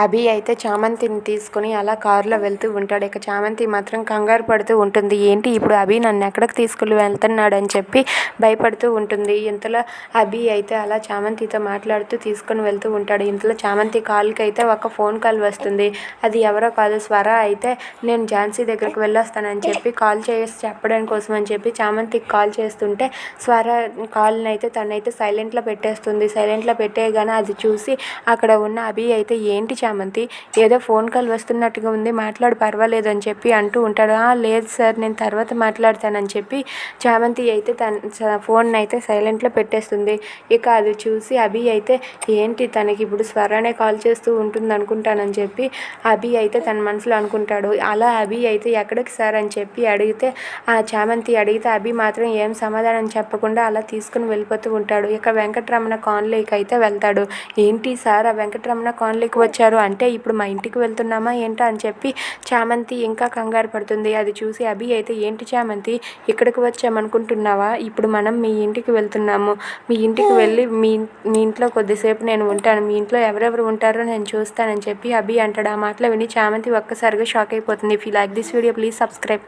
అభి అయితే చామంతిని తీసుకుని అలా కారులో వెళ్తూ ఉంటాడు. ఇక చామంతి మాత్రం కంగారు పడుతూ ఉంటుంది. ఏంటి ఇప్పుడు అభి నన్ను ఎక్కడికి తీసుకుని వెళ్తున్నాడు అని చెప్పి భయపడుతూ ఉంటుంది. ఇంతలో అభి అయితే అలా చామంతితో మాట్లాడుతూ తీసుకొని వెళ్తూ ఉంటాడు. ఇంతలో చామంతి కాల్కి అయితే ఒక ఫోన్ కాల్ వస్తుంది. అది ఎవరో కాదు స్వర అయితే నేను ఝాన్సీ దగ్గరికి వెళ్ళొస్తానని చెప్పి కాల్ చేసి చెప్పడం కోసం అని చెప్పి చామంతికి కాల్ చేస్తుంటే స్వర కాల్ని అయితే తనైతే సైలెంట్లో పెట్టేస్తుంది. సైలెంట్లో పెట్టేయగానే అది చూసి అక్కడ ఉన్న అభి అయితే ఏంటి చామంతి ఏదో ఫోన్ కాల్ వస్తున్నట్టుగా ఉంది మాట్లాడు పర్వాలేదు అని చెప్పి అంటూ ఉంటాడు. లేదు సార్ నేను తర్వాత మాట్లాడతానని చెప్పి చామంతి అయితే తన ఫోన్ అయితే సైలెంట్లో పెట్టేస్తుంది. ఇక అది చూసి అభి అయితే ఏంటి తనకి ఇప్పుడు స్వరానే కాల్ చేస్తూ ఉంటుంది అనుకుంటానని చెప్పి అభి అయితే తన మనసులో అనుకుంటాడు. అలా అభి అయితే ఎక్కడికి సార్ అని చెప్పి అడిగితే ఆ చామంతి అడిగితే అభి మాత్రం ఏం సమాధానం చెప్పకుండా అలా తీసుకుని వెళ్ళిపోతూ ఉంటాడు. ఇక వెంకటరమణ కాలనీకి అయితే వెళ్తాడు. ఏంటి సార్ ఆ వెంకటరమణ కాలనీకి వచ్చారు అంటే ఇప్పుడు మా ఇంటికి వెళ్తున్నామా ఏంటా అని చెప్పి చామంతి ఇంకా కంగారు పడుతుంది. అది చూసి అభి అయితే ఏంటి చామంతి ఇక్కడికి వచ్చామనుకుంటున్నావా? ఇప్పుడు మనం మీ ఇంటికి వెళ్తున్నాము. మీ ఇంటికి వెళ్ళి మీ మీ ఇంట్లో కొద్దిసేపు నేను ఉంటాను. మీ ఇంట్లో ఎవరెవరు ఉంటారో నేను చూస్తానని చెప్పి అభి అంటాడు. ఆ మాటలు విని చామంతి ఒక్కసారిగా షాక్ అయిపోతుంది. If you like this video please subscribe